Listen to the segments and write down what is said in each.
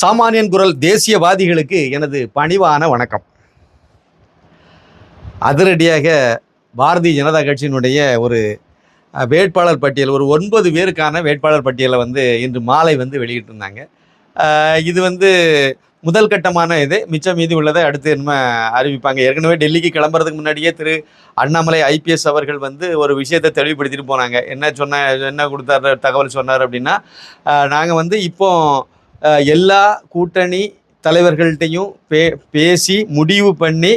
சாமானியன் குரல் தேசியவாதிகளுக்கு எனது பணிவான வணக்கம். அதிரடியாக பாரதிய ஜனதா கட்சியினுடைய ஒரு வேட்பாளர் பட்டியல் ஒரு ஒன்பது பேருக்கான வேட்பாளர் பட்டியலை வந்து இன்று மாலை வந்து வெளியிட்டிருந்தாங்க. இது வந்து முதல் கட்டமான இது. மிச்சம் மீதி உள்ளதை அடுத்து என்ன அறிவிப்பாங்க. ஏற்கனவே டெல்லிக்கு கிளம்புறதுக்கு முன்னாடியே திரு அண்ணாமலை ஐபிஎஸ் அவர்கள் வந்து ஒரு விஷயத்தை தெளிவுபடுத்திட்டு போனாங்க. என்ன சொன்ன என்ன கொடுத்தாரு தகவல் சொன்னார் அப்படின்னா நாங்கள் வந்து இப்போது எல்லா கூட்டணி தலைவர்கள்ட்டையும் பே பேசி முடிவு பண்ணி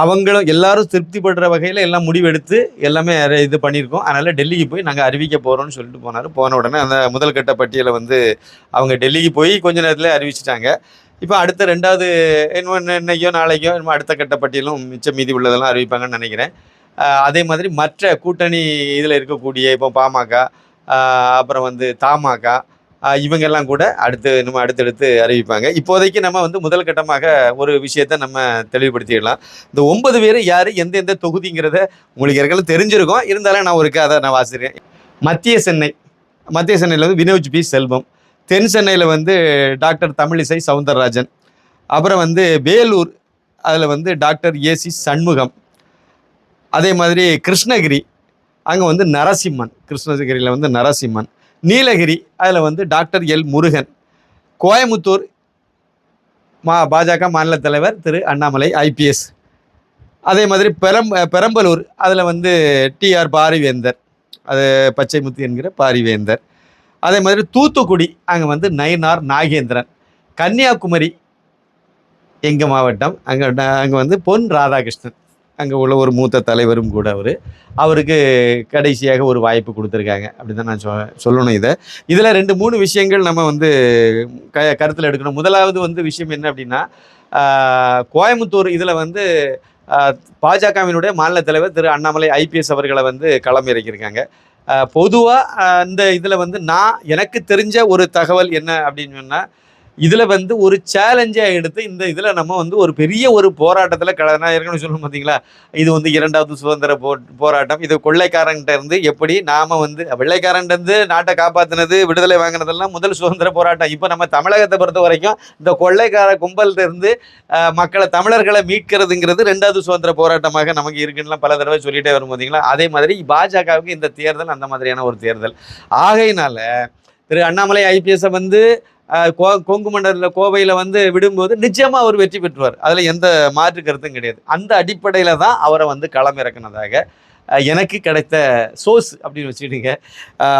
அவங்களும் எல்லாரும் திருப்திப்படுற வகையில் எல்லாம் முடிவெடுத்து எல்லாமே இது பண்ணியிருக்கோம். அதனால் டெல்லிக்கு போய் நாங்கள் அறிவிக்க போகிறோம்னு சொல்லிட்டு போனார். போன உடனே அந்த முதல் கட்ட பட்டியலை வந்து அவங்க டெல்லிக்கு போய் கொஞ்ச நேரத்தில் அறிவிச்சிட்டாங்க. இப்போ அடுத்த ரெண்டாவது இன்னும் இன்னைக்கோ நாளைக்கோ இன்னும் அடுத்த கட்ட பட்டியலும் மிச்சம் மீதி உள்ளதெல்லாம் அறிவிப்பாங்கன்னு நினைக்கிறேன். அதே மாதிரி மற்ற கூட்டணி இதில் இருக்கக்கூடிய இப்போ பாமக அப்புறம் வந்து தமாக இவங்கெல்லாம் கூட அடுத்து நம்ம அடுத்தடுத்து அறிவிப்பாங்க. இப்போதைக்கு நம்ம வந்து முதல் கட்டமாக ஒரு விஷயத்த நம்ம தெளிவுபடுத்திடலாம். இந்த ஒன்பது பேர் யார் எந்தெந்த தொகுதிங்கிறத உங்களுக்கு ஏற்கனவே தெரிஞ்சிருக்கும். இருந்தாலும் நான் ஒரு கதை நான் வாசிக்கிறேன். மத்திய சென்னை. மத்திய சென்னையில் வந்து வினோஜ் பி. செல்வம். தென் சென்னையில் வந்து டாக்டர் தமிழிசை சவுந்தரராஜன். அப்புறம் வந்து வேலூர் அதில் வந்து டாக்டர் ஏசி சண்முகம். அதே மாதிரி கிருஷ்ணகிரி. அங்கே வந்து நரசிம்மன். கிருஷ்ணகிரியில் வந்து நரசிம்மன். நீலகிரி அதில் வந்து டாக்டர் எல். முருகன். கோயமுத்தூர் மா பாஜக மாநில தலைவர் திரு. அண்ணாமலை ஐபிஎஸ். அதே மாதிரி பெரம் பெரம்பலூர் அதில் வந்து டிஆர் பாரிவேந்தர். அது பச்சைமுத்து என்கிற பாரிவேந்தர். அதே மாதிரி தூத்துக்குடி அங்கே வந்து நயினார் நாகேந்திரன். கன்னியாகுமரி எங்கள் மாவட்டம்? அங்கே அங்கே வந்து பொன் ராதாகிருஷ்ணன். அங்கே உள்ள ஒரு மூத்த தலைவரும் கூட அவர். அவருக்கு கடைசியாக ஒரு வாய்ப்பு கொடுத்துருக்காங்க. அப்படி தான் நான் சொ சொல்லணும் இதை. இதில் ரெண்டு மூணு விஷயங்கள் நம்ம வந்து க கருத்தில் எடுக்கணும். முதலாவது வந்து விஷயம் என்ன அப்படின்னா கோயம்புத்தூர் கோயமுத்தூர் இதில் வந்து பாஜகவினுடைய மாநில தலைவர் திரு அண்ணாமலை ஐபிஎஸ் அவர்களை வந்து களம் இறக்கியிருக்காங்க பொதுவாக இந்த இதில் வந்து நான் எனக்கு தெரிஞ்ச ஒரு தகவல் என்ன அப்படின்னு சொன்னால் இதில் வந்து ஒரு சேலஞ்சாக எடுத்து இந்த இதில் நம்ம வந்து ஒரு பெரிய ஒரு போராட்டத்தில் க ஏற்கனவே சொல்லணும் பார்த்தீங்களா இது வந்து இரண்டாவது சுதந்திர போ போராட்டம். இது கொள்ளைக்காரன்கிட்ட இருந்து எப்படி நாம் வந்து வெள்ளைக்காரன்ட்டு இருந்து நாட்டை காப்பாற்றினது விடுதலை வாங்கினதெல்லாம் முதல் சுதந்திர போராட்டம். இப்போ நம்ம தமிழகத்தை பொறுத்த வரைக்கும் இந்த கொள்ளைக்கார கும்பல்கிட்ட இருந்து மக்களை தமிழர்களை மீட்கிறதுங்கிறது ரெண்டாவது சுதந்திர போராட்டமாக நமக்கு இருக்குன்னு பல தடவை சொல்லிட்டே வரும் பார்த்தீங்களா அதே மாதிரி பாஜகவுக்கு இந்த தேர்தல் அந்த மாதிரியான ஒரு தேர்தல். ஆகையினால திரு அண்ணாமலை ஐபிஎஸ்ஸை வந்து கோ கொங்கு மண்டலில் கோவையில் வந்து விடும்போது நிச்சயமாக அவர் வெற்றி பெற்றுவார். அதில் எந்த மாற்று கருத்தும் கிடையாது. அந்த அடிப்படையில் தான் அவரை வந்து களமிறக்குனதாக எனக்கு கிடைத்த சோர்ஸ் அப்படின்னு வச்சுக்கிட்டீங்க.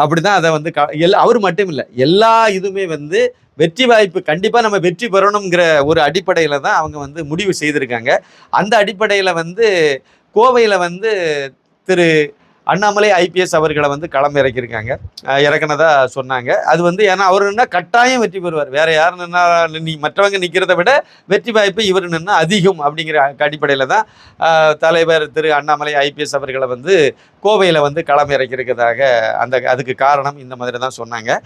அப்படி தான் அதை வந்து க எல் அவர் மட்டும் இல்லை எல்லா இதுவுமே வந்து வெற்றி வாய்ப்பு கண்டிப்பாக நம்ம வெற்றி பெறணுங்கிற ஒரு அடிப்படையில் தான் அவங்க வந்து முடிவு செய்திருக்காங்க. அந்த அடிப்படையில் வந்து கோவையில் வந்து திரு அண்ணாமலை ஐபிஎஸ் அவர்களை வந்து களம் இறக்கியிருக்காங்க. இறக்குனதா சொன்னாங்க. அது வந்து ஏன்னா அவர் நின்னா கட்டாயம் வெற்றி பெறுவார். வேற யார் நின்னா நீ மற்றவங்க நிற்கிறத விட வெற்றி வாய்ப்பு இவர் நின்னா அதிகம் அப்படிங்கிற அடிப்படையில் தான் தலைவர் திரு அண்ணாமலை ஐபிஎஸ் அவர்களை வந்து கோவையில் வந்து களம் இறக்கியிருக்கிறதாக அந்த அதுக்கு காரணம் இந்த மாதிரி தான் சொன்னாங்க.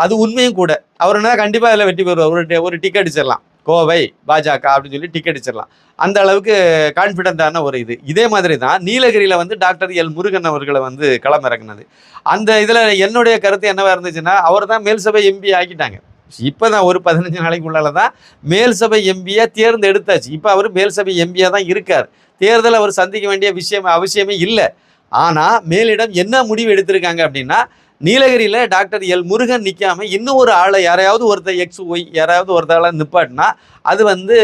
அது உண்மையும் கூட. அவர் என்ன கண்டிப்பாக அதில் வெற்றி பெறுவார். ஒரு டி- ஒரு டிக்கெட் அடிச்சிடலாம். கோவை பாஜக அப்படின்னு சொல்லி டிக்கெட் அடிச்சிடலாம். அந்த அளவுக்கு கான்ஃபிடென்ட்டான ஒரு இது. இதே மாதிரி தான் நீலகிரியில் வந்து டாக்டர் எல் முருகன் அவர்களை வந்து களமிறக்குனது. அந்த இதில் என்னுடைய கருத்து என்னவா இருந்துச்சுன்னா அவர் தான் மேல் சபை எம்பி ஆக்கிட்டாங்க. இப்போ தான் ஒரு பதினஞ்சு நாளைக்கு உள்ளால தான் மேல் சபை எம்பியாக தேர்ந்தெடுத்தாச்சு. இப்போ அவர் மேல் சபை எம்பியாக தான் இருக்கார். தேர்தல் அவர் சந்திக்க வேண்டிய விஷயம் அவசியமே இல்லை. ஆனால் மேலிடம் என்ன முடிவு எடுத்திருக்காங்க அப்படின்னா நீலகிரியில் டாக்டர் எல் முருகன் நிற்காம இன்னும் ஒரு ஆளை யாரையாவது ஒருத்தர் எக்ஸ் ஒய் யாராவது ஒருத்தால நிப்பாட்டினா அது வந்து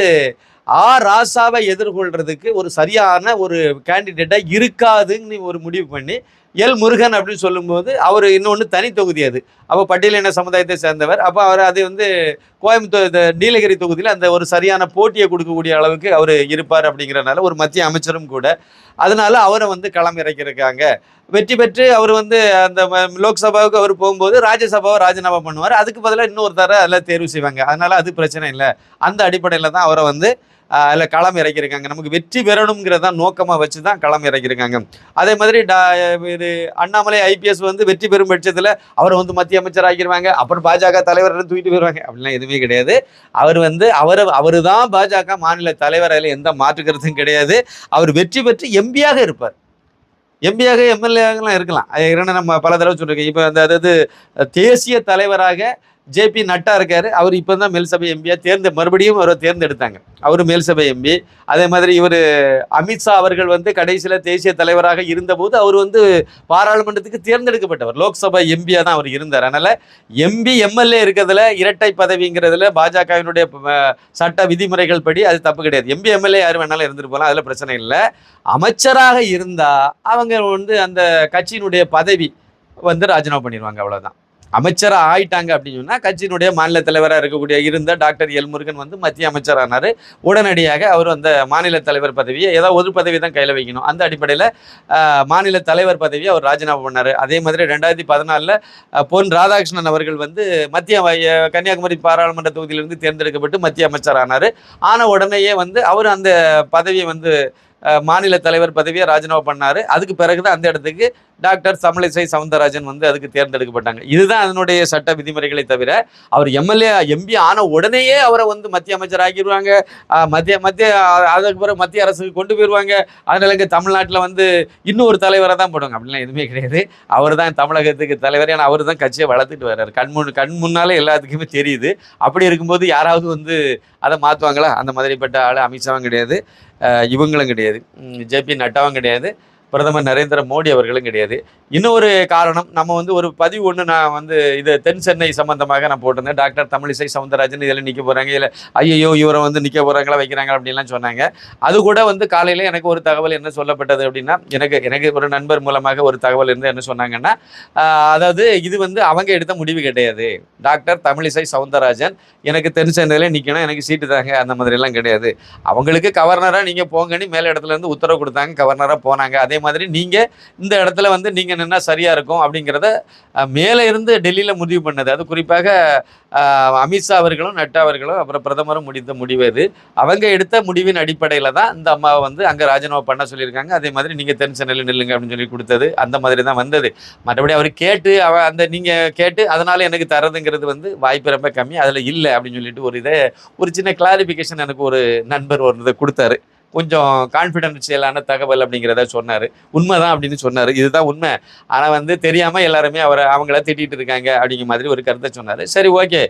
ஆ ராசாவை எதிர்கொள்றதுக்கு ஒரு சரியான ஒரு கேண்டிடேட்டாக இருக்காதுன்னு ஒரு முடிவு பண்ணி எல் முருகன் அப்படின்னு சொல்லும்போது அவர் இன்னொன்று தனி தொகுதி அது. அப்போ பட்டியலின சமுதாயத்தை சேர்ந்தவர். அப்போ அவர் அது வந்து கோயம்புத்தூர் இந்த நீலகிரி தொகுதியில் அந்த ஒரு சரியான போட்டியை கொடுக்கக்கூடிய அளவுக்கு அவர் இருப்பார் அப்படிங்கிறனால ஒரு மத்திய அமைச்சரும் கூட. அதனால அவரை வந்து களம் இறக்கியிருக்காங்க. வெற்றி பெற்று அவர் வந்து அந்த லோக்சபாவுக்கு அவர் போகும்போது ராஜ்யசபாவை ராஜினாமா பண்ணுவார். அதுக்கு பதிலாக இன்னொருத்தர அதில் தேர்வு செய்வாங்க. அதனால அது பிரச்சனை இல்லை. அந்த அடிப்படையில் தான் அவரை வந்து அதில் களம் இறக்கியிருக்காங்க. நமக்கு வெற்றி பெறணுங்கிறத நோக்கமாக வச்சு தான் களம் இறக்கியிருக்காங்க. அதே மாதிரி டா இது அண்ணாமலை ஐபிஎஸ் வந்து வெற்றி பெறும் பட்சத்தில் அவர் வந்து மத்திய அமைச்சர் ஆக்கிடுவாங்க அப்புறம் பாஜக தலைவர் தூக்கிட்டு போயிடுவாங்க அப்படிலாம் எதுவுமே கிடையாது. அவர் வந்து அவர் அவர் தான் பாஜக மாநில தலைவர். அதில் எந்த மாற்றுக்கிறதும் கிடையாது. அவர் வெற்றி பெற்று எம்பியாக இருப்பார். எம்பியாக எம்எல்ஏலாம் இருக்கலாம். இரண்டு நம்ம பல தடவை சொல்லியிருக்கோம் இப்போ அந்த அதாவது தேசிய தலைவராக ஜேபி நட்டா இருக்காரு. அவர் இப்போ தான் மேல்சபை எம்பியா? தேர்ந்து மறுபடியும் அவரை தேர்ந்தெடுத்தாங்க. அவர் மேல்சபை எம்பி. அதே மாதிரி இவர் அமித்ஷா அவர்கள் வந்து கடைசியில் தேசிய தலைவராக இருந்தபோது அவர் வந்து பாராளுமன்றத்துக்கு தேர்ந்தெடுக்கப்பட்டவர். லோக்சபா எம்பியா தான் அவர் இருந்தார். அதனால் எம்பி எம்எல்ஏ இருக்கிறதுல இரட்டை பதவிங்கிறதுல பாஜகவினுடைய சட்ட விதிமுறைகள் படி அது தப்பு கிடையாது. எம்பி எம்எல்ஏ யார் வேணாலும் இருந்துட்டு போகலாம் அதில் பிரச்சனை இல்லை. அமைச்சராக இருந்தால் அவங்க வந்து அந்த கட்சியினுடைய பதவி வந்து ராஜினாமா பண்ணிடுவாங்க அவ்வளோதான் அமைச்சராக ஆயிட்டாங்க அப்படின்னு சொன்னால் கட்சியினுடைய மாநில தலைவராக இருக்கக்கூடிய இருந்த டாக்டர் எல் முருகன் வந்து மத்திய அமைச்சரானார். உடனடியாக அவர் அந்த மாநில தலைவர் பதவியை ஏதாவது ஒரு பதவி தான் கையில் வைக்கணும். அந்த அடிப்படையில் மாநில தலைவர் பதவியை அவர் ராஜினாமா பண்ணார். அதே மாதிரி ரெண்டாயிரத்தி பதினாலில் பொன் ராதாகிருஷ்ணன் அவர்கள் வந்து மத்திய கன்னியாகுமரி பாராளுமன்ற தொகுதியிலிருந்து தேர்ந்தெடுக்கப்பட்டு மத்திய அமைச்சர் ஆனார் ஆன உடனேயே வந்து அவர் அந்த பதவியை வந்து மாநில தலைவர் பதவியை ராஜினாமா பண்ணார். அதுக்கு பிறகுதான் அந்த இடத்துக்கு டாக்டர் தமிழிசை சவுந்தரராஜன் வந்து அதுக்கு தேர்ந்தெடுக்கப்பட்டாங்க. இதுதான் அதனுடைய சட்ட விதிமுறைகளை தவிர அவர் எம்எல்ஏ எம்பி ஆன உடனேயே அவரை வந்து மத்திய அமைச்சர் ஆக்கிடுவாங்க மத்திய மத்திய அதுக்கு பிறகு மத்திய அரசுக்கு கொண்டு போயிடுவாங்க அதனால இங்கே தமிழ்நாட்டில் வந்து இன்னொரு தலைவரை தான் போடுவாங்க. அப்படிலாம் எதுவுமே கிடையாது. அவர் தான் தமிழகத்துக்கு தலைவர். ஏன்னா அவர் தான் கட்சியை வளர்த்துட்டு வர்றாரு. கண் முன் கண் முன்னாலே எல்லாத்துக்குமே தெரியுது. அப்படி இருக்கும்போது யாராவது வந்து அதை மாற்றுவாங்களா அந்த மாதிரிப்பட்ட ஆள் அமித்ஷாவும் கிடையாது. இவங்களும் கிடையாது. ஜேபி நட்டாவும் கிடையாது. பிரதமர் நரேந்திர மோடி அவர்களும் கிடையாது. இன்னொரு காரணம் நம்ம வந்து ஒரு பதிவு ஒன்று நான் வந்து இது தென் சென்னை சம்பந்தமாக நான் போட்டிருந்தேன். டாக்டர் தமிழிசை சவுந்தரராஜன் இதில் நிற்க போகிறாங்க இல்லை ஐயோ இவரை வந்து நிற்க போகிறாங்களா வைக்கிறாங்க அப்படின்லாம் சொன்னாங்க. அது கூட வந்து காலையில் எனக்கு ஒரு தகவல் என்ன சொல்லப்பட்டது அப்படின்னா எனக்கு எனக்கு ஒரு நண்பர் மூலமாக ஒரு தகவல் இருந்து என்ன சொன்னாங்கன்னா அதாவது இது வந்து அவங்க எடுத்த முடிவு கிடையாது. டாக்டர் தமிழிசை சவுந்தரராஜன் எனக்கு தென் சென்னையில் நிற்கணும் எனக்கு சீட்டு தாங்க அந்த மாதிரிலாம் கிடையாது. அவங்களுக்கு கவர்னராக நீங்கள் போங்கன்னு மேல் இடத்துலேருந்து உத்தரவு கொடுத்தாங்க கவர்னராக போனாங்க. அதே மாதிரி நீங்கள் இந்த இடத்துல வந்து நீங்கள் நின்னா சரியாக இருக்கும் அப்படிங்கிறத மேலே இருந்து டெல்லியில் முடிவு பண்ணது. அது குறிப்பாக அமித்ஷா அவர்களும் நட்டா அவர்களும் அப்புறம் பிரதமரும் முடித்த முடிவு இது அவங்க எடுத்த முடிவின் அடிப்படையில் தான் இந்த அம்மாவை வந்து அங்கே ராஜினாமா பண்ண சொல்லியிருக்காங்க. அதே மாதிரி நீங்கள் தென் சென்னையில் நில்லுங்க அப்படின்னு சொல்லி கொடுத்தது. அந்த மாதிரி தான் வந்தது. மற்றபடி அவர் கேட்டு அவ அந்த நீங்கள் கேட்டு அதனால் எனக்கு தரதுங்கிறது வந்து வாய்ப்பு ரொம்ப கம்மி. அதில் இல்லை அப்படின்னு சொல்லிட்டு ஒரு இதை ஒரு சின்ன கிளாரிஃபிகேஷன் எனக்கு ஒரு நண்பர் ஒரு இதை கொடுத்தாரு. கொஞ்சம் கான்ஃபிடென்ஷியலான தகவல் அப்படிங்கிறத சொன்னார். உண்மைதான் அப்படின்னு சொன்னார். இதுதான் உண்மை. ஆனால் வந்து தெரியாமல் எல்லாருமே அவரை அவங்கள திட்டிகிட்டு இருக்காங்க அப்படிங்கிற மாதிரி ஒரு கருத்தை சொன்னார். சரி ஓகே.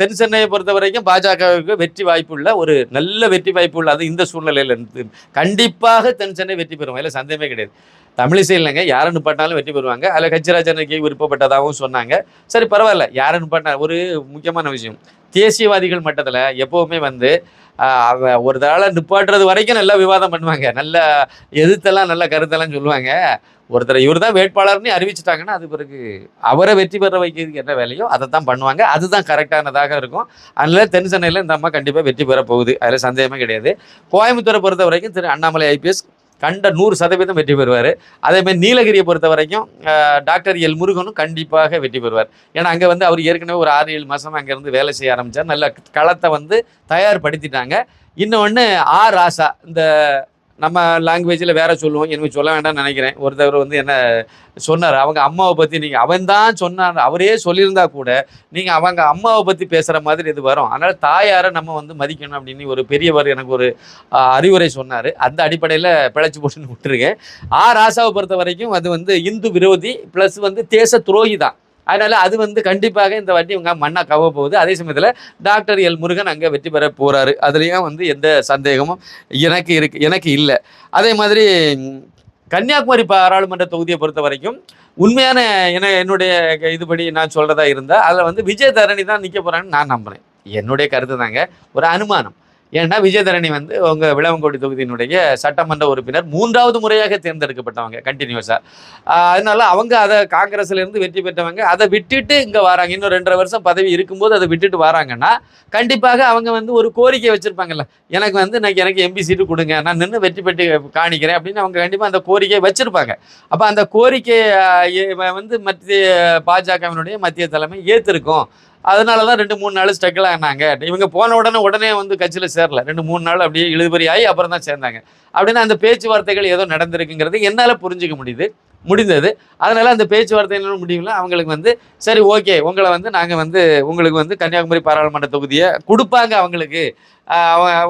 தென் சென்னையை பொறுத்த வரைக்கும் பாஜகவுக்கு வெற்றி வாய்ப்புள்ள ஒரு நல்ல வெற்றி வாய்ப்புள்ள அது இந்த சூழ்நிலையில் இருந்து. கண்டிப்பாக தென் சென்னை வெற்றி பெறும். இல்லை சந்தேகமே கிடையாது. தமிழிசை இல்லைங்க. யாரை நிப்பாட்டினாலும் வெற்றி பெறுவாங்க. அதில் கச்சிராஜனுக்கு விருப்பப்பட்டதாகவும் சொன்னாங்க. சரி பரவாயில்ல. யாரை நிப்பாட்டினா ஒரு முக்கியமான விஷயம். தேசியவாதிகள் மட்டத்தில் எப்போவுமே வந்து ஆஹ், ஒரு தடவை நிப்பாட்டுறது வரைக்கும் நல்லா விவாதம் பண்ணுவாங்க. நல்ல எதிர்த்தெல்லாம் நல்ல கருத்தெல்லாம் சொல்லுவாங்க. ஒருத்தர் இவர் தான் வேட்பாளர்னு அறிவிச்சிட்டாங்கன்னா அது பிறகு அவரை வெற்றி பெற வைக்கிறதுக்கு என்ன வேலையோ அதை தான் பண்ணுவாங்க. அதுதான் கரெக்டானதாக இருக்கும். அதனால தென் சென்னையில் இந்த அம்மா கண்டிப்பாக வெற்றி பெற போகுது. அதில் சந்தேகமே கிடையாது. கோயம்புத்தூரை பொறுத்த வரைக்கும் திரு அண்ணாமலை ஐபிஎஸ் கண்ட நூறு சதவீதம் வெற்றி பெறுவார். அதேமாதிரி நீலகிரியை பொறுத்த வரைக்கும் டாக்டர் எல் முருகனும் கண்டிப்பாக வெற்றி பெறுவார். ஏன்னா அங்கே வந்து அவர் ஏற்கனவே ஒரு ஆறு ஏழு மாதம் அங்கேருந்து வேலை செய்ய ஆரம்பித்தார் நல்ல களத்தை வந்து தயார்படுத்திட்டாங்க. இன்னொன்று ஆர் ராசா இந்த நம்ம லாங்குவேஜில் வேற சொல்லுவோம். எனக்கு சொல்ல வேண்டாம்னு நினைக்கிறேன். ஒருத்தவர் வந்து என்ன சொன்னார் அவங்க அம்மாவை பற்றி நீங்கள் அவன் தான் சொன்னார் அவரே சொல்லியிருந்தா கூட நீங்கள் அவங்க அம்மாவை பற்றி பேசுகிற மாதிரி இது வரும். அதனால் தாயாரை நம்ம வந்து மதிக்கணும் அப்படின்னு ஒரு பெரியவர் எனக்கு ஒரு அறிவுரை சொன்னார். அந்த அடிப்படையில் பிழைச்சி போட்டுன்னு விட்டுருக்கேன். ஆ ராசாவை பொறுத்த வரைக்கும் அது வந்து இந்து விரோதி ப்ளஸ் வந்து தேச துரோகி தான். அதனால அது வந்து கண்டிப்பாக இந்த வாட்டி இவங்க மண்ணா கவ போகுது. அதே சமயத்தில் டாக்டர் எல் முருகன் அங்கே வெற்றி பெற போறாரு. அதுலேயும் வந்து எந்த சந்தேகமும் எனக்கு இருக்கு எனக்கு இல்லை. அதே மாதிரி கன்னியாகுமரி பாராளுமன்ற தொகுதியை பொறுத்த வரைக்கும் உண்மையான என என்னுடைய இதுபடி நான் சொல்றதா இருந்தால் அதில் வந்து விஜய் தரணி தான் நிற்க போகிறான்னு நான் நம்புறேன். என்னுடைய கருத்து தாங்க ஒரு அனுமானம். ஏன்னா விஜயதரணி வந்து அவங்க விளவங்கோடி தொகுதியினுடைய சட்டமன்ற உறுப்பினர் மூன்றாவது முறையாக தேர்ந்தெடுக்கப்பட்டவங்க கண்டினியூஸாக அதனால அவங்க அதை காங்கிரஸ்லேருந்து வெற்றி பெற்றவங்க அதை விட்டுட்டு இங்கே வராங்க. இன்னும் ரெண்டரை வருஷம் பதவி இருக்கும்போது அதை விட்டுட்டு வராங்கன்னா கண்டிப்பாக அவங்க வந்து ஒரு கோரிக்கை வச்சுருப்பாங்கல்ல. எனக்கு வந்து நான் எனக்கு எம்பி சீட்டு கொடுங்க நான் நின்று வெற்றி பெற்று காணிக்கிறேன் அப்படின்னு அவங்க கண்டிப்பாக அந்த கோரிக்கையை வச்சுருப்பாங்க. அப்போ அந்த கோரிக்கையை வந்து மத்திய பாஜகவினுடைய மத்திய தலைமை ஏற்றிருக்கும் அதனால தான் ரெண்டு மூணு நாள் ஸ்ட்ரகிள் ஆனாங்க. இவங்க போன உடனே உடனே வந்து கட்சியில் சேரல. ரெண்டு மூணு நாள் அப்படியே இழுபறி ஆகி அப்புறம் தான் சேர்ந்தாங்க. அப்படின்னா அந்த பேச்சுவார்த்தைகள் ஏதோ நடந்திருக்குங்கிறது என்னால் புரிஞ்சுக்க முடியுது முடிந்தது. அதனால் அந்த பேச்சுவார்த்தை முடியல அவங்களுக்கு வந்து சரி ஓகே உங்களை வந்து நாங்கள் வந்து உங்களுக்கு வந்து கன்னியாகுமரி பாராளுமன்ற தொகுதியை கொடுப்பாங்க அவங்களுக்கு.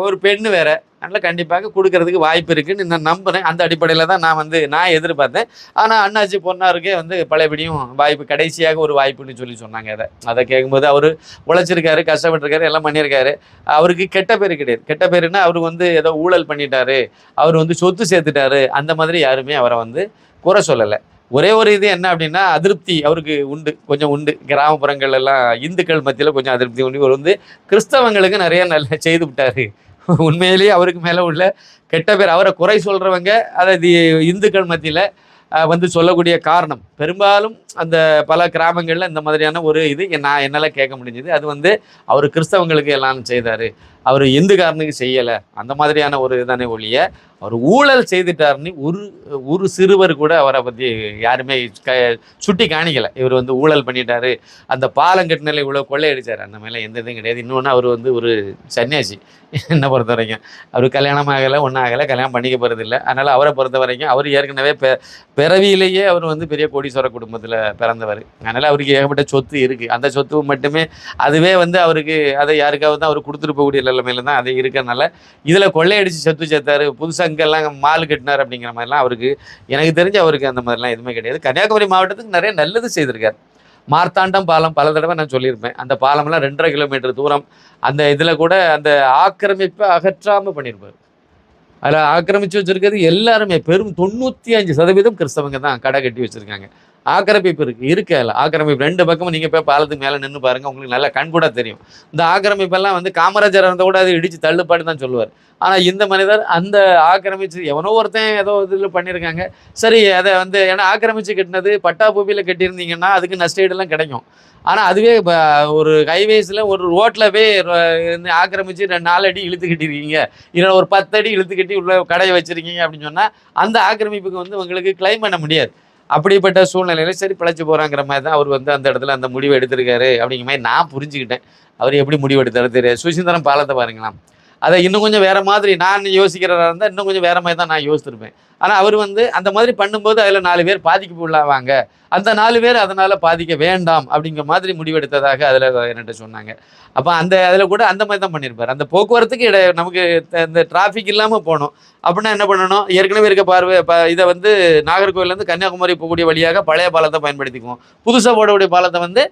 ஒரு பெண்ணு வேற. அதனால் கண்டிப்பாக கொடுக்கறதுக்கு வாய்ப்பு இருக்குன்னு நான் நம்புகிறேன் அந்த அடிப்படையில் தான் நான் வந்து நான் எதிர்பார்த்தேன். ஆனால் அண்ணாச்சி பொன்னாருக்கே வந்து பழையபடியும் வாய்ப்பு கடைசியாக ஒரு வாய்ப்புன்னு சொல்லி சொன்னாங்க அதை. அதை கேட்கும்போது அவர் உழைச்சிருக்காரு கஷ்டப்பட்டிருக்காரு எல்லாம் பண்ணியிருக்காரு. அவருக்கு கெட்ட பேர் கிடையாது. கெட்ட பேருன்னா அவர் வந்து ஏதோ ஊழல் பண்ணிட்டாரு. அவர் வந்து சொத்து சேர்த்துட்டாரு. அந்த மாதிரி யாருமே அவரை வந்து குறை சொல்லலை. ஒரே ஒரு இது என்ன அப்படின்னா அதிருப்தி அவருக்கு உண்டு. கொஞ்சம் உண்டு. கிராமப்புறங்கள் எல்லாம் இந்துக்கள் மத்தியில் கொஞ்சம் அதிருப்தி உண்டு. இவர் வந்து கிறிஸ்தவங்களுக்கு நிறைய நல்ல செய்து விட்டாரு. உண்மையிலேயே அவருக்கு மேலே உள்ள கெட்ட பேர். அவரை குறை சொல்கிறவங்க அதை இந்துக்கள் மத்தியில் வந்து சொல்லக்கூடிய காரணம். பெரும்பாலும் அந்த பல கிராமங்களில் இந்த மாதிரியான ஒரு இது நான் என்னால் கேட்க முடிஞ்சது. அது வந்து அவர் கிறிஸ்தவங்களுக்கு எல்லாம் செய்தார். அவர் இந்துக்காரனுக்கு செய்யலை. அந்த மாதிரியான ஒரு இதுதானே ஒழிய அவர் ஊழல் செய்துட்டாருன்னு ஒரு ஒரு சிறுவர் கூட அவரை பற்றி யாருமே க சுட்டி காணிக்கலை. இவர் வந்து ஊழல் பண்ணிட்டாரு. அந்த பாலம் கட்டினில் இவ்வளோ கொள்ளையடிச்சார். அந்த மேலே எந்த இதுவும் கிடையாது. இன்னொன்று அவர் வந்து ஒரு சன்னியாசி. என்னை பொறுத்த வரைக்கும். அவர் கல்யாணம் ஆகலை ஒன்றும் ஆகலை கல்யாணம் பண்ணிக்க போகிறது இல்லை. அதனால் அவரை பொறுத்த வரைக்கும் அவர் ஏற்கனவே பெ பிறவியிலேயே அவர் வந்து பெரிய கோடீஸ்வர குடும்பத்தில் பிறந்தவர். அதனால் அவருக்கு ஏகப்பட்ட சொத்து இருக்குது அந்த சொத்து மட்டுமே அதுவே வந்து அவருக்கு அதை யாருக்காவது தான் அவர் கொடுத்துட்டு போகக்கூடிய நிலைமையில தான் அது இருக்கிறனால இதில் கொள்ளையடிச்சு செத்து சேர்த்தாரு புதுசாக இங்கெல்லாம் மால் கட்டினார் அப்படிங்கிற மாதிரிலாம் அவருக்கு எனக்கு தெரிஞ்சு அவருக்கு அந்த மாதிரிலாம் எதுவுமே கிடையாது. கன்னியாகுமரி மாவட்டத்துக்கு நிறைய நல்லது செய்திருக்கார். மார்த்தாண்டம் பாலம் பல தடவை நான் சொல்லியிருப்பேன். அந்த பாலம்லாம் ரெண்டரை கிலோமீட்டர் தூரம். அந்த இதில் கூட அந்த ஆக்கிரமிப்பை அகற்றாமல் பண்ணியிருப்பார். அதில் ஆக்கிரமித்து வச்சுருக்கிறது எல்லாருமே பெரும் தொண்ணூற்றி அஞ்சு சதவீதம் கிறிஸ்தவங்க தான் கடை கட்டி வச்சுருக்காங்க. ஆக்கிரமிப்பு இருக்கு இருக்கல ஆக்கிரமிப்பு ரெண்டு பக்கமும் நீங்கள் போய் பாலத்துக்கு மேலே நின்று பாருங்க உங்களுக்கு நல்லா கண் கூட தெரியும். இந்த ஆக்கிரமிப்பெல்லாம் வந்து காமராஜர் இருந்த கூட அது இடிச்சு தள்ளுப்பாடு தான் சொல்லுவார். ஆனால் இந்த மனிதர் அந்த ஆக்கிரமிச்சு எவனோ ஒருத்தன் ஏதோ இதில் பண்ணியிருக்காங்க. சரி அதை வந்து ஏன்னா ஆக்கிரமிச்சு கட்டினது பட்டா பூமியில் கட்டியிருந்தீங்கன்னா அதுக்கு நஷ்டஈடெல்லாம் கிடைக்கும். ஆனால் அதுவே இப்போ ஒரு ஹைவேஸில் ஒரு ரோட்டில் போய் ஆக்கிரமிச்சு ரெண்டு நாலு அடி இழுத்து கட்டிருக்கீங்க இல்லை ஒரு பத்து அடி இழுத்து கட்டி உள்ள கடையை வச்சிருக்கீங்க அப்படின்னு சொன்னால் அந்த ஆக்கிரமிப்புக்கு வந்து உங்களுக்கு கிளைம் பண்ண முடியாது. அப்படிப்பட்ட சூழ்நிலையில சரி பிழைச்சி போகிறாங்கிற மாதிரி தான் அவர் வந்து அந்த இடத்துல அந்த முடிவு எடுத்திருக்காரு அப்படிங்கிற மாதிரி நான் புரிஞ்சுக்கிட்டேன். அவர் எப்படி முடிவு எடுத்தாரு தெரியாது சுசீந்திரம் பாலத்தை பாருங்களாம் அதை இன்னும் கொஞ்சம் வேற மாதிரி நான் யோசிக்கிறதா இருந்தால் இன்னும் கொஞ்சம் வேற மாதிரி தான் நான் யோசிச்சிருப்பேன் ஆனால் அவர் வந்து அந்த மாதிரி பண்ணும்போது அதில் நாலு பேர் பாதிக்க உள்ளாவாங்க அந்த நாலு பேர் அதனால் பாதிக்க வேண்டாம் அப்படிங்கிற மாதிரி முடிவெடுத்ததாக அதில் என்கிட்ட சொன்னாங்க. அப்போ அந்த அதில் கூட அந்த மாதிரி தான் பண்ணியிருப்பார் அந்த போக்குவரத்துக்கு இட நமக்கு த- இந்த டிராஃபிக் இல்லாமல் போகணும் அப்படின்னா என்ன பண்ணணும்? ஏற்கனவே இருக்க பார்வை இப்போ இதை வந்து நாகர்கோவிலேருந்து கன்னியாகுமரி போகக்கூடிய வழியாக பழைய பாலத்தை பயன்படுத்திக்குவோம். புதுசாக போடக்கூடிய பாலத்தை வந்து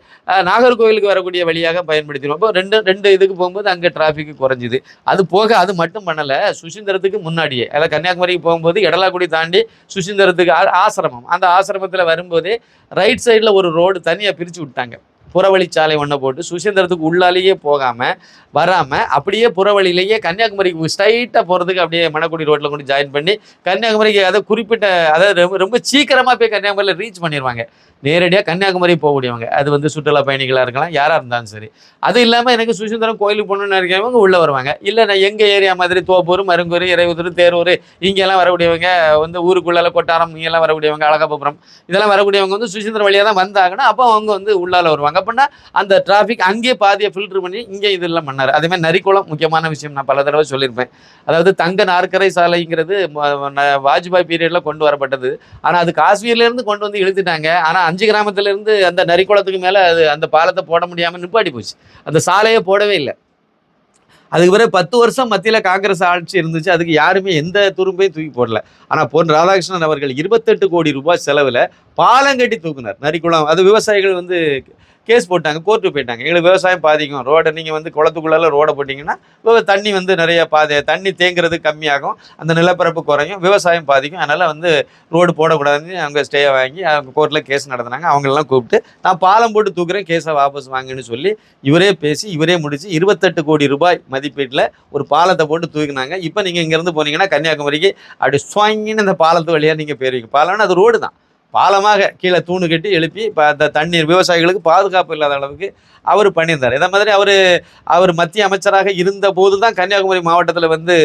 நாகர்கோவிலுக்கு வரக்கூடிய வழியாக பயன்படுத்திடுவோம் அப்போ ரெண்டு ரெண்டு இதுக்கு போகும்போது அங்கே டிராஃபிக் குறைஞ்சிது. அது போக அது மட்டும் பண்ணலை சுசீந்திரத்துக்கு முன்னாடியே அதாவது கன்னியாகுமரிக்கு போகும்போது காரைக்குடி தாண்டி சுசீந்திரத்துக்கு ஆசிரமம். அந்த ஆசிரமத்தில் வரும்போதே ரைட் சைடில் ஒரு ரோடு தனியாக பிரித்து விட்டாங்க. புறவழிச்சாலை ஒன்றை போட்டு சுசீந்திரத்துக்கு உள்ளாலேயே போகாமல் வராமல் அப்படியே புறவழியிலேயே கன்னியாகுமரிக்கு ஸ்ட்ரைட்டாக போகிறதுக்கு அப்படியே மணக்குடி ரோட்டில் கொண்டு ஜாயின் பண்ணி கன்னியாகுமரிக்கு அதை குறிப்பிட்ட அதாவது ரொம்ப ரொம்ப சீக்கிரமாக போய் கன்னியாகுமரியில் ரீச் பண்ணிடுவாங்க நேரடியாக கன்னியாகுமரி போகக்கூடியவங்க அது வந்து சுற்றுலா பயணிகளாக இருக்கலாம் யாராக இருந்தாலும் சரி. அது இல்லாமல் எனக்கு சுசீந்திரம் கோயிலுக்கு போகணுன்னு இருக்கிறவங்க உள்ளே வருவாங்க. இல்லை நான் எங்கள் ஏரியா மாதிரி தோப்பூர் மருங்கூர் இறையூர் தேரூர் இங்கெல்லாம் வரக்கூடியவங்க வந்து ஊருக்குள்ளால கொட்டாரம் இங்கெல்லாம் வரக்கூடியவங்க அழகப்பபுரம் இதெல்லாம் வரக்கூடியவங்க வந்து சுசீந்திரம் வழியாக தான் வந்தாங்கன்னா அப்போ அவங்க வந்து உள்ளால வருவாங்க. அப்படின்னா அந்த டிராஃபிக் அங்கேயே பாதியை ஃபில்டர் பண்ணி இங்கே இதெல்லாம் பண்ணார். அதேமாதிரி நரிக்குளம் முக்கியமான விஷயம். நான் பல தடவை சொல்லியிருப்பேன். அதாவது தங்க நாற்கரை சாலைங்கிறது வாஜ்பாய் பீரியடில் கொண்டு வரப்பட்டது. ஆனால் அது காஷ்மீர்லேருந்து கொண்டு வந்து இழுத்துட்டாங்க. ஆனால் அஞ்சு கிராமத்துலேருந்து அந்த நரிக்குளத்துக்கு மேலே அது அந்த பாலத்தை போட முடியாமல் நிப்பாட்டி போச்சு. அந்த சாலையை போடவே இல்லை. அதுக்கு பிறகு பத்து வருஷம் மத்தியில் காங்கிரஸ் ஆட்சி இருந்துச்சு. அதுக்கு யாருமே எந்த துரும்பையும் தூக்கி போடல. ஆனால் பொன் ராதாகிருஷ்ணன் அவர்கள் இருபத்தெட்டு கோடி ரூபாய் செலவில் பாலம் கட்டி தூக்குனார். நரிக்குளம் அது விவசாயிகள் வந்து கேஸ் போட்டாங்க கோர்ட்டு போயிட்டாங்க. எங்களுக்கு விவசாயம் பாதிக்கும். ரோடை நீங்கள் வந்து குளத்துக்குள்ளால ரோடை போட்டிங்கன்னா தண்ணி வந்து நிறைய பாதி தண்ணி தேங்குறது கம்மியாகும். அந்த நிலப்பரப்பு குறையும். விவசாயம் பாதிக்கும். அதனால் வந்து ரோடு போடக்கூடாதுன்னு அவங்க ஸ்டே வாங்கி அவங்க கோர்ட்டில் கேஸ் நடத்துனாங்க. அவங்களெல்லாம் கூப்பிட்டு நான் பாலம் போட்டு தூக்குறேன் கேஸை வாபஸ் வாங்குன்னு சொல்லி இவரே பேசி இவரே முடித்து இருபத்தெட்டு கோடி ரூபாய் மதிப்பீட்டில் ஒரு பாலத்தை போட்டு தூக்கினாங்க. இப்போ நீங்கள் இங்கேருந்து போனீங்கன்னா கன்னியாகுமரிக்கு அப்படி சுவாங்கின்னு அந்த பாலத்து வழியாக நீங்கள் போயிருவீங்க. பாலம்னா அது ரோடு தான். பாலமாக கீழே தூணு கட்டி எழுப்பி இப்போ அந்த தண்ணீர் விவசாயிகளுக்கு பாதுகாப்பு இல்லாத அளவுக்கு அவர் பண்ணியிருந்தார். இதே மாதிரி அவர் அவர் மத்திய அமைச்சராக இருந்த போது தான் கன்னியாகுமரி மாவட்டத்தில் வந்து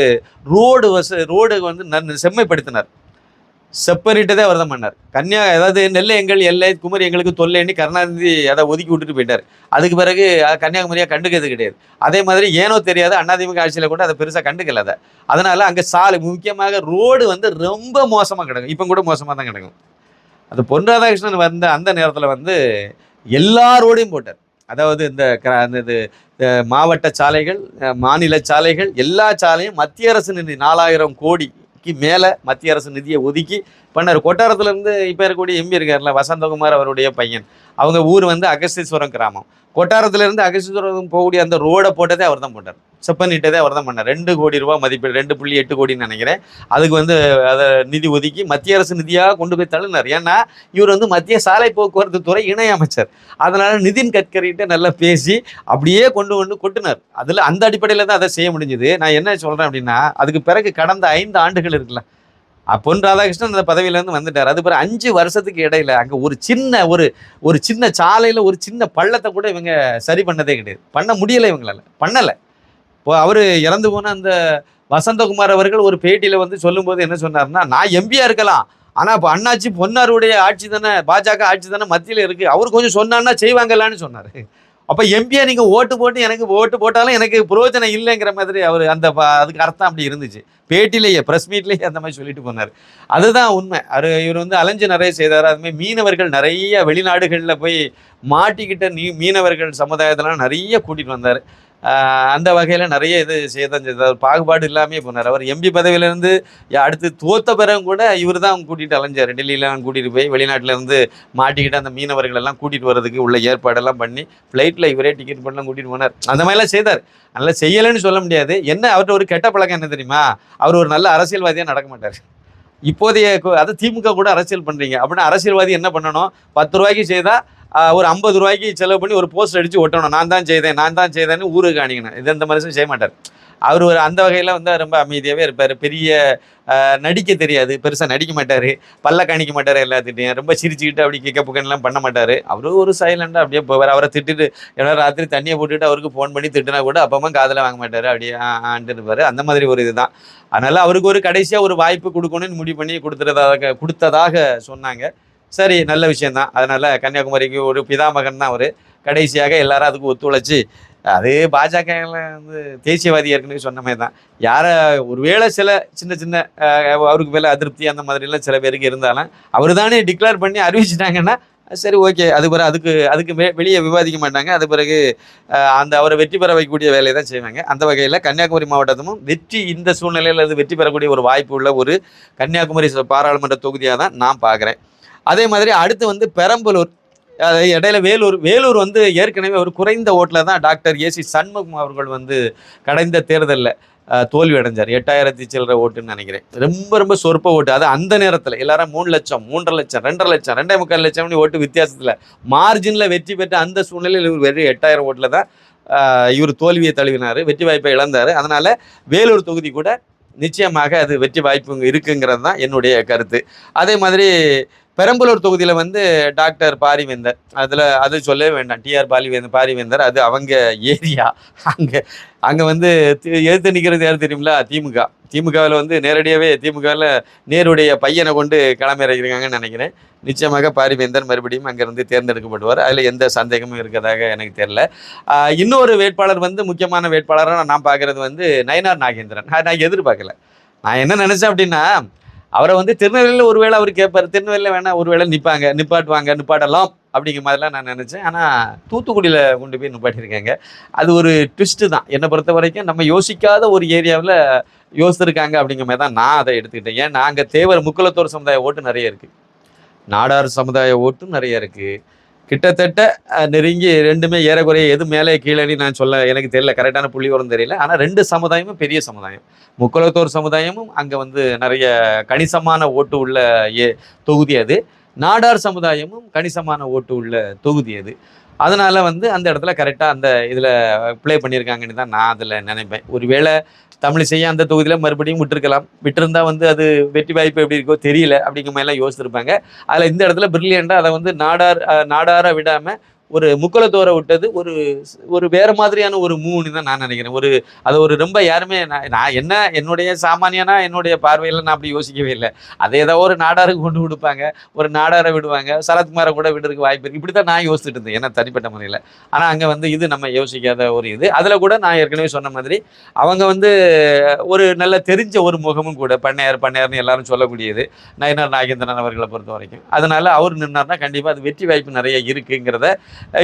ரோடு வச ரோடு வந்து நன் செம்மைப்படுத்தினார். செப்பரேட்டதே அவர் தான் பண்ணார். கன்னியா அதாவது நெல்லை எங்கள் எல்லை குமரி எங்களுக்கு தொல்லைன்னு கருணாநிதி அதை ஒதுக்கி விட்டுட்டு போயிட்டார். அதுக்கு பிறகு கன்னியாகுமரியாக கண்டுக்கிறது கிடையாது. அதே மாதிரி ஏனோ தெரியாது அண்ணாதிமுக ஆட்சியில் கூட அதை பெருசாக கண்டுக்கல அதை. அதனால் அங்கே சாலை முக்கியமாக ரோடு வந்து ரொம்ப மோசமாக கிடக்கும். இப்போ கூட மோசமாக தான் கிடக்கும். அது பொன் ராதாகிருஷ்ணன் வந்த அந்த நேரத்தில் வந்து எல்லாரோடையும் போட்டார். அதாவது இந்த க- அந்த இது மாவட்ட சாலைகள் மாநில சாலைகள் எல்லா சாலையும் மத்திய அரசு நிதி நாலாயிரம் கோடிக்கு மேலே மத்திய அரசு நிதியை ஒதுக்கி பண்ணார். கொட்டாரத்துல இருந்து இப்போ இருக்கக்கூடிய எம்பி இருக்கார்ல வசந்தகுமார் அவருடைய பையன். அவங்க ஊர் வந்து அகஸ்தீஸ்வரம் கிராமம். கொட்டாரத்துலேருந்து அகஸ்தீஸ்வரம் போகக்கூடிய அந்த ரோடை போட்டதே அவர் தான் போட்டார். செப்பனிட்டதே அவர் தான் பண்ணார். ரெண்டு கோடி ரூபா மதிப்பீடு ரெண்டு புள்ளி எட்டு கோடின்னு நினைக்கிறேன். அதுக்கு வந்து அதை நிதி ஒதுக்கி மத்திய அரசு நிதியாக கொண்டு போய் தள்ளினார். ஏன்னா இவர் வந்து மத்திய சாலை போக்குவரத்து துறை இணை அமைச்சர். அதனால் நிதின் கட்கரிகிட்ட நல்லா பேசி அப்படியே கொண்டு கொண்டு கொட்டினார். அதில் அந்த அடிப்படையில் தான் அதை செய்ய முடிஞ்சுது. நான் என்ன சொல்கிறேன் அப்படின்னா அதுக்கு பிறகு கடந்த ஐந்து ஆண்டுகள் இருக்குல்ல பொன் ராதாகிருஷ்ணன் அந்த பதவியிலேருந்து வந்துட்டார். அது பிறகு அஞ்சு வருஷத்துக்கு இடையில அங்கே ஒரு சின்ன ஒரு ஒரு சின்ன சாலையில் ஒரு சின்ன பள்ளத்தை கூட இவங்க சரி பண்ணதே கிடையாது. பண்ண முடியலை இவங்களால. பண்ணலை. இப்போ அவர் இறந்து போன அந்த வசந்தகுமார் அவர்கள் ஒரு பேட்டியில் வந்து சொல்லும்போது என்ன சொன்னார்னா நான் எம்பியாக இருக்கலாம். ஆனால் இப்போ அண்ணாச்சி பொன்னாருடைய ஆட்சி தானே பாஜக ஆட்சி தானே மத்தியில் இருக்குது அவர் கொஞ்சம் சொன்னான்னா செய்வாங்களான்னு சொன்னார். அப்போ எம்பியா நீங்கள் ஓட்டு போட்டு எனக்கு ஓட்டு போட்டாலும் எனக்கு புரோஜனம் இல்லைங்கிற மாதிரி அவர் அந்த அதுக்கு அர்த்தம் அப்படி இருந்துச்சு. பேட்டிலேயே ப்ரெஸ் மீட்லேயே அந்த மாதிரி சொல்லிட்டு போனார். அதுதான் உண்மை. அவர் இவர் வந்து அலைஞ்சு நிறைய செய்தார். அதுமாதிரி மீனவர்கள் நிறைய வெளிநாடுகளில் போய் மாட்டிக்கிட்ட நீ மீனவர்கள் சமுதாயத்தெல்லாம் நிறைய கூட்டிகிட்டு வந்தார். அந்த வகையில் நிறைய இது செய்தான் செய்தார். பாகுபாடு இல்லாமல் போனார். அவர் எம்பி பதவியிலேருந்து அடுத்து தோத்த பிறகு கூட இவர் தான் கூட்டிகிட்டு அலைஞ்சார். டெல்லியிலாம் கூட்டிகிட்டு போய் வெளிநாட்டிலேருந்து மாட்டிக்கிட்டு அந்த மீனவர்கள் எல்லாம் கூட்டிகிட்டு வர்றதுக்கு உள்ள ஏற்பாடெல்லாம் பண்ணி ஃப்ளைட்டில் இவரே டிக்கெட் பண்ணலாம் கூட்டிகிட்டு போனார். அந்த மாதிரிலாம் செய்தார். நல்லா செய்யலைன்னு சொல்ல முடியாது. என்ன அவர்கிட்ட ஒரு கெட்ட பழக்கம் என்ன தெரியுமா? அவர் ஒரு நல்ல அரசியல்வாதியாக நடக்க மாட்டார். இப்போதைய அதை திமுக கூட அரசியல் பண்ணுறீங்க அப்படின்னா அரசியல்வாதி என்ன பண்ணணும்? பத்து ரூபாய்க்கு செய்தால் ஒரு ஐம்பது ரூபாய்க்கு செலவு பண்ணி ஒரு போஸ்ட் அடித்து ஒட்டணும். நான் தான் செய்தேன் நான் தான் செய்தேன்னு ஊருக்கு காணிக்கணும் இது அந்த மனுஷன் செய்ய மாட்டார். அவர் ஒரு அந்த வகையில் வந்து ரொம்ப அமைதியாகவே இருப்பார். பெரிய நடிக்க தெரியாது. பெருசாக நடிக்க மாட்டார். பல்ல காணிக்க மாட்டார் எல்லாத்திட்டையும் ரொம்ப சிரிச்சுக்கிட்டு அப்படி கிக்க புக்கன்லாம் பண்ண மாட்டார். அவரும் ஒரு சைலண்டாக அப்படியே போவார். அவரை திட்டுட்டு எவ்வளோ ராத்திரி தண்ணியை போட்டுட்டு அவருக்கு ஃபோன் பண்ணி திட்டுனா கூட அப்பமா காதில் வாங்க மாட்டார். அப்படியே ஆன்ட்டு இருப்பார். அந்த மாதிரி ஒரு இதுதான். அதனால் அவருக்கு ஒரு கடைசியாக ஒரு வாய்ப்பு கொடுக்கணும்னு முடிவு பண்ணி கொடுத்துறதாக கொடுத்ததாக சொன்னாங்க. சரி நல்ல விஷயந்தான் அதனால் கன்னியாகுமரிக்கு ஒரு பிதாமகன் தான் அவர். கடைசியாக எல்லாரும் அதுக்கு ஒத்துழைச்சி அது பாஜக வந்து தேசியவாதி ஏற்கனவே சொன்ன மாதிரி தான் யாரை ஒருவேளை சில சின்ன சின்ன அவருக்கு மேலே அதிருப்தி அந்த மாதிரிலாம் சில பேருக்கு இருந்தாலும் அவர் தானே டிக்ளேர் பண்ணி அறிவிச்சிட்டாங்கன்னா சரி ஓகே. அது பிறகு அதுக்கு அதுக்கு வெளியே விவாதிக்க மாட்டாங்க. அது பிறகு அந்த அவரை வெற்றி பெற வைக்கக்கூடிய வேலையை தான் செய்வாங்க. அந்த வகையில் கன்னியாகுமரி மாவட்டத்தும் வெற்றி இந்த சூழ்நிலையில் அது வெற்றி பெறக்கூடிய ஒரு வாய்ப்பு உள்ள ஒரு கன்னியாகுமரி பாராளுமன்ற தொகுதியாக தான் நான் பார்க்குறேன். அதே மாதிரி அடுத்து வந்து பெரம்பலூர் இடையில வேலூர் வேலூர் வந்து ஏற்கனவே ஒரு குறைந்த ஓட்டில் தான் டாக்டர் ஏசி சண்முகம் அவர்கள் வந்து கடைந்த தேர்தலில் தோல்வி அடைஞ்சார். எட்டாயிரத்தி சில்லற ஓட்டுன்னு நினைக்கிறேன். ரொம்ப ரொம்ப சொற்ப ஓட்டு. அது அந்த நேரத்தில் எல்லாரும் மூணு லட்சம் மூன்றரை லட்சம் ரெண்டரை லட்சம் ரெண்டே முக்கால் லட்சம் ஓட்டு வித்தியாசத்தில் மார்ஜினில் வெற்றி பெற்ற அந்த சூழ்நிலையில் இவர் வெறும் எட்டாயிரம் ஓட்டில் தான் இவர் தோல்வியை தழுவினார் வெற்றி வாய்ப்பை இழந்தார். அதனால் வேலூர் தொகுதி கூட நிச்சயமாக அது வெற்றி வாய்ப்பு இருக்குங்கிறது தான் என்னுடைய கருத்து. அதே மாதிரி பெரம்பலூர் தொகுதியில் வந்து டாக்டர் பாரிவேந்தர். அதில் அது சொல்லவே வேண்டாம். டிஆர் பாலிவேந்தர் பாரிவேந்தர் அது அவங்க ஏரியா. அங்கே அங்கே வந்து தி- எதிர்த்து நிற்கிறது யார் தெரியுங்களா திமுக. திமுகவில் வந்து நேரடியாகவே திமுகவில் நேருடைய பையனை கொண்டு களமிறக்கிறாங்கன்னு நினைக்கிறேன். நிச்சயமாக பாரிவேந்தர் மறுபடியும் அங்கேருந்து தேர்ந்தெடுக்கப்படுவார். அதில் எந்த சந்தேகமும் இருக்கிறதாக எனக்கு தெரில இன்னொரு வேட்பாளர் வந்து முக்கியமான வேட்பாளராக நான் பார்க்குறது வந்து நயனார் நாகேந்திரன். நான் எதிர்பார்க்கல. நான் என்ன நினச்சேன் அப்படின்னா அவரை வந்து திருநெல்வேலியில் ஒருவேளை அவர் கேட்பார் திருநெல்வேலியில் வேணால் ஒருவேளை நிற்பாங்க நிப்பாட்டுவாங்க நிப்பாட்டலாம் அப்படிங்கிற மாதிரிலாம் நான் நினச்சேன். ஆனால் தூத்துக்குடியில் கொண்டு போய் நிப்பாட்டியிருக்காங்க. அது ஒரு ட்விஸ்ட்டு தான். என்னை பொறுத்த வரைக்கும் நம்ம யோசிக்காத ஒரு ஏரியாவில் யோசிச்சிருக்காங்க அப்படிங்கிற மாதிரி தான் நான் அதை எடுத்துக்கிட்டேன். ஏன் நாங்கள் தேவர் முக்குலத்தோர் சமுதாய ஓட்டு நிறைய இருக்குது நாடார் சமுதாய ஓட்டும் நிறைய இருக்குது கிட்டத்தட்ட நெருங்கி ரெண்டுமே ஏறக்குறைய எது மேலே கீழேன்னு நான் சொல்ல எனக்கு தெரியல கரெக்டான புள்ளி வரும் தெரியல. ஆனால் ரெண்டு சமுதாயமும் பெரிய சமுதாயம். முக்குளத்தோர் சமுதாயமும் அங்கே வந்து நிறைய கணிசமான ஓட்டு உள்ள ஏ தொகுதி அது. நாடார் சமுதாயமும் கணிசமான ஓட்டு உள்ள தொகுதி அது. அதனால் வந்து அந்த இடத்துல கரெக்டாக அந்த இதில் ப்ளே பண்ணியிருக்காங்கன்னு தான் நான் அதில் நினைப்பேன். ஒருவேளை தமிழிசையை அந்த தொகுதியில் மறுபடியும் விட்டுருக்கலாம். விட்டுருந்தா வந்து அது வெற்றி வாய்ப்பு எப்படி இருக்கோ தெரியல அப்படிங்கிற மாதிரிலாம் யோசிச்சிருப்பாங்க. அதில் இந்த இடத்துல பிரில்லியண்டாக அதை வந்து நாடார் நாடாராக விடாமல் ஒரு முக்குளத்தோர விட்டது ஒரு ஒரு வேற மாதிரியான ஒரு மூவ்னு தான் நான் நினைக்கிறேன். ஒரு அது ஒரு ரொம்ப யாருமே நான் நான் என்ன என்னுடைய சாமானியனா என்னுடைய பார்வையில் நான் அப்படி யோசிக்கவே இல்லை. அதை ஏதோ ஒரு நாடாருக்கு கொண்டு கொடுப்பாங்க ஒரு நாடாரை விடுவாங்க சரத்குமாரை கூட விடுறதுக்கு வாய்ப்பு இருக்கு. இப்படி தான் நான் யோசிச்சுட்டு இருந்தேன் ஏன்னா தனிப்பட்ட முறையில். ஆனால் அங்கே வந்து இது நம்ம யோசிக்காத ஒரு இது. அதில் கூட நான் ஏற்கனவே சொன்ன மாதிரி அவங்க வந்து ஒரு நல்ல தெரிஞ்ச ஒரு முகமும் கூட பண்ணையார் பண்ணையார்னு எல்லாரும் சொல்லக்கூடியது நயனார் நாகேந்திரன் அவர்களை பொறுத்த வரைக்கும். அதனால் அவர் நின்னார்னா கண்டிப்பாக அது வெற்றி வாய்ப்பு நிறைய இருக்குங்கிறத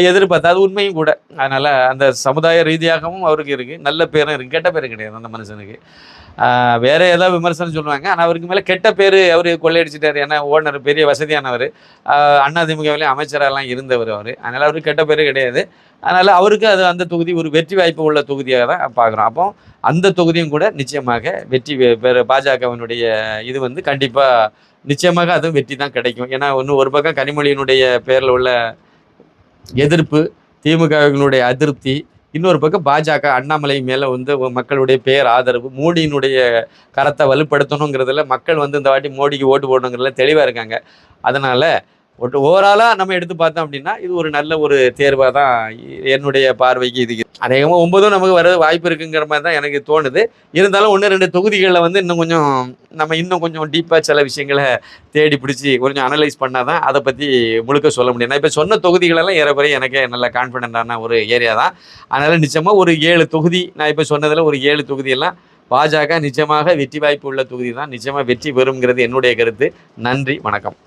எதிர்பார்த்தா அது உண்மையும் கூட. அதனால அந்த சமுதாய ரீதியாகவும் அவருக்கு இருக்கு. நல்ல பேரும் இருக்கு. கெட்ட பேரும் கிடையாது அந்த மனுஷனுக்கு. வேறு வேற ஏதாவது விமர்சனம் சொல்லுவாங்க. ஆனால் அவருக்கு மேலே கெட்ட பேர் அவர் கொள்ளையடிச்சிட்டார். ஏன்னா ஓனர் பெரிய வசதியானவர். அதிமுகவிலே அமைச்சரெல்லாம் இருந்தவர் அவர். அதனால் அவருக்கு கெட்ட பேர் கிடையாது. அதனால அவருக்கு அது அந்த தொகுதி ஒரு வெற்றி வாய்ப்பு உள்ள தொகுதியாக தான் பார்க்குறோம். அப்போ அந்த தொகுதியும் கூட நிச்சயமாக வெற்றி பெற பாஜகவினுடைய இது வந்து கண்டிப்பாக நிச்சயமாக அதுவும் வெற்றி தான் கிடைக்கும். ஏன்னா ஒன்று ஒரு பக்கம் கனிமொழியினுடைய பேரில் உள்ள எதிர்ப்பு திமுகவினுடைய அதிருப்தி இன்னொரு பக்கம் பாஜக அண்ணாமலை மேலே வந்து மக்களுடைய பேர் ஆதரவு மோடியினுடைய கரத்தை வலுப்படுத்தணுங்கிறதுல மக்கள் வந்து இந்த வாட்டி மோடிக்கு ஓட்டு போடணுங்கிறதுல தெளிவாக இருக்காங்க. அதனால் ஒட்டு ஓவராலாக நம்ம எடுத்து பார்த்தோம் அப்படின்னா இது ஒரு நல்ல ஒரு தேர்வாக தான் என்னுடைய பார்வைக்கு இது. அநேகமாக ஒன்பதும் நமக்கு வர வாய்ப்பு இருக்குங்கிற மாதிரி தான் எனக்கு தோணுது. இருந்தாலும் ஒன்று ரெண்டு தொகுதிகளில் வந்து இன்னும் கொஞ்சம் நம்ம இன்னும் கொஞ்சம் டீப்பாக சில விஷயங்களை தேடி பிடிச்சி கொஞ்சம் அனலைஸ் பண்ணால் தான் அதை பற்றி முழுக்க சொல்ல முடியும். நான் இப்போ சொன்ன தொகுதிகளெல்லாம் ஏறக்குறைய எனக்கு நல்ல கான்ஃபிடென்ட்டான ஒரு ஏரியா தான். அதனால் நிச்சயமாக ஒரு ஏழு தொகுதி நான் இப்போ சொன்னதில் ஒரு ஏழு தொகுதியெல்லாம் பாஜக நிச்சயமாக வெற்றி வாய்ப்பு உள்ள தொகுதி தான். நிச்சயமாக வெற்றி பெறுங்கிறது என்னுடைய கருத்து. நன்றி வணக்கம்.